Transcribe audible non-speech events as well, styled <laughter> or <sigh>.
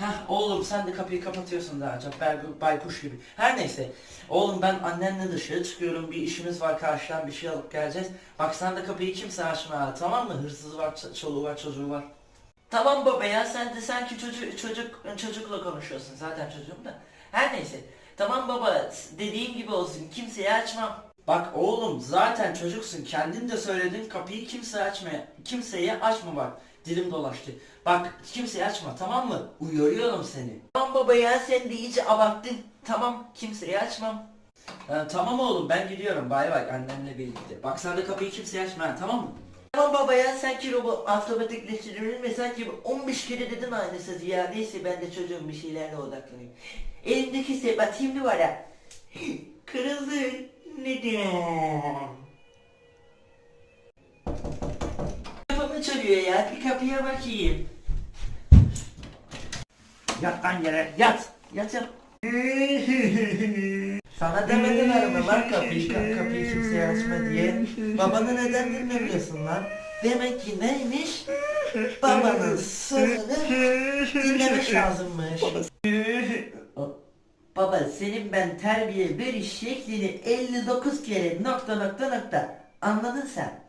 Heh oğlum sen de kapıyı kapatıyorsun daha çok bay- baykuş gibi. Her neyse. Oğlum ben annenle dışarı çıkıyorum. Bir işimiz var karşıdan bir şey alıp geleceğiz. Bak sen de kapıyı kimse açma tamam mı? Hırsız var, çoluğu var, çocuğu var. Tamam baba ya sen de sanki çocuk çocuk çocukla konuşuyorsun zaten çocuğum da. Her neyse. Tamam baba dediğim gibi olsun kimseye açmam. Bak oğlum zaten çocuksun kendin de söyledin kapıyı kimse açma kimseye açma bak dilim dolaştı. Bak kimseye açma tamam mı? Uyarıyorum seni. Tamam baba ya sen de iyice abarttın. Tamam kimseye açmam. Tamam oğlum ben gidiyorum bay bay annenle birlikte. Bak sen de kapıyı kimseye açma tamam mı? Tamam baba ya sanki robot otomatikleştirilmiş ve sanki 15 kere dedin aynı sözü ya. Neyse ben de çocuğum bir şeylerle odaklanayım. Elimdeki sebatayım duvara. Kırıldı. Neden? Kapımı çalıyor ya. Bir kapıya bakayım. Yat lan. Yat. Yat yat. <laughs> Sana demediler mi lan kapıyı, ka- kapıyı kimseye açma diye. Babanı neden dinlemiyorsun lan? Demek ki neymiş? Babanın sözünü dinlemek lazımmış. <laughs> Senin ben terbiye veriş şeklini 59 kere nokta nokta nokta anladın sen.